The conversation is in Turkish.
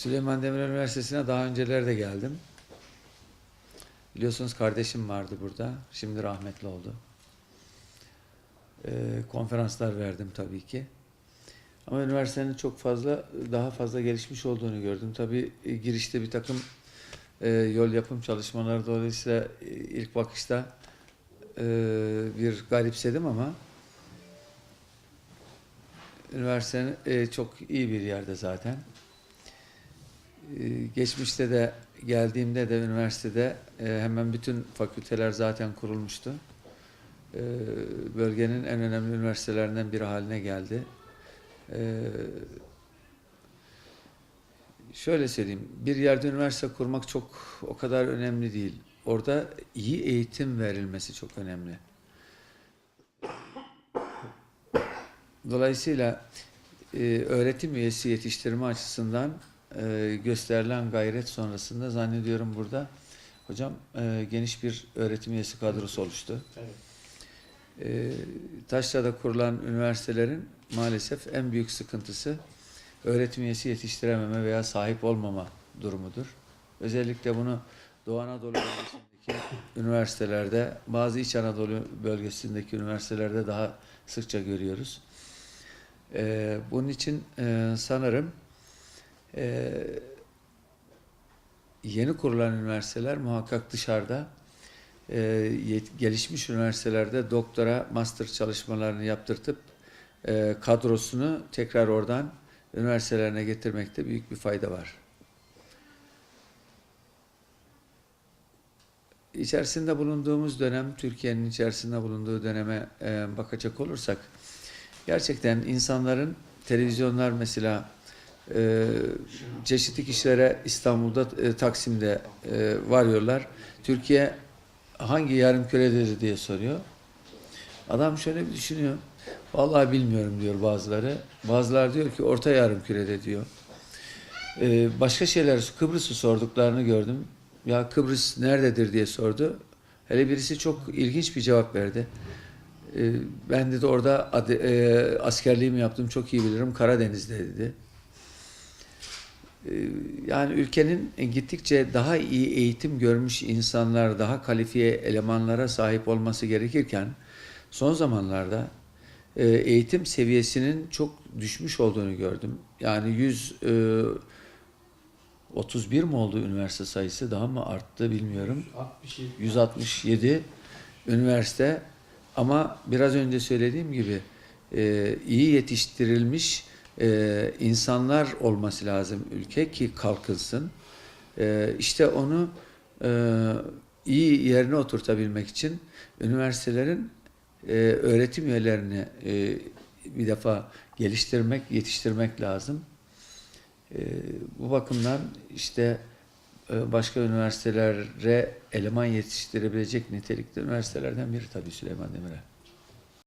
Süleyman Demirel Üniversitesi'ne daha önceleri de geldim. Biliyorsunuz kardeşim vardı burada. Şimdi rahmetli oldu. Ee, konferanslar verdim tabii ki. Ama üniversitenin çok fazla, daha fazla gelişmiş olduğunu gördüm. Tabii e, girişte bir takım e, yol yapım çalışmaları dolayısıyla e, ilk bakışta e, bir garipsedim ama üniversitenin e, çok iyi bir yerde zaten. E, geçmişte de geldiğimde de üniversitede e, hemen bütün fakülteler zaten kurulmuştu. E, bölgenin en önemli üniversitelerinden biri haline geldi. E, şöyle söyleyeyim, bir yerde üniversite kurmak çok o kadar önemli değil. Orada iyi eğitim verilmesi çok önemli. Dolayısıyla e, öğretim üyesi yetiştirme açısından e, gösterilen gayret sonrasında zannediyorum burada hocam e, geniş bir öğretim üyesi kadrosu oluştu. Evet. E, Taşra'da kurulan üniversitelerin maalesef en büyük sıkıntısı öğretim üyesi yetiştirememe veya sahip olmama durumudur. Özellikle bunu Doğu Anadolu bölgesindeki üniversitelerde, bazı İç Anadolu bölgesindeki üniversitelerde daha sıkça görüyoruz. E, bunun için e, sanırım e, yeni kurulan üniversiteler muhakkak dışarıda e, gelişmiş üniversitelerde doktora, master çalışmalarını yaptırtıp e, kadrosunu tekrar oradan üniversitelerine getirmekte büyük bir fayda var. İçerisinde bulunduğumuz dönem, Türkiye'nin içerisinde bulunduğu döneme e, bakacak olursak, gerçekten insanların televizyonlar mesela e, çeşitli kişilere İstanbul'da, e, Taksim'de e, varıyorlar. Türkiye hangi yarım küredir diye soruyor. Adam şöyle bir düşünüyor. Vallahi bilmiyorum diyor bazıları. Bazıları diyor ki orta yarım kürede diyor. Ee, başka şeyler Kıbrıs'ı sorduklarını gördüm. Ya Kıbrıs nerededir diye sordu. Hele birisi çok ilginç bir cevap verdi. Ee, ben dedi orada adı, e, askerliğimi yaptım çok iyi bilirim Karadeniz'de dedi. Ee, Yani ülkenin gittikçe daha iyi eğitim görmüş insanlar, daha kalifiye elemanlara sahip olması gerekirken son zamanlarda e, eğitim seviyesinin çok düşmüş olduğunu gördüm. Yani 100 e, 31 mi oldu üniversite sayısı daha mı arttı bilmiyorum. 67. 167 üniversite ama biraz önce söylediğim gibi e, iyi yetiştirilmiş e, insanlar olması lazım ülke ki kalkınsın. E, işte onu e, iyi yerine oturtabilmek için üniversitelerin e, öğretim üyelerini e, bir defa geliştirmek, yetiştirmek lazım. E, bu bakımdan işte e, başka üniversitelere eleman yetiştirebilecek nitelikte üniversitelerden biri tabii Süleyman Demirel.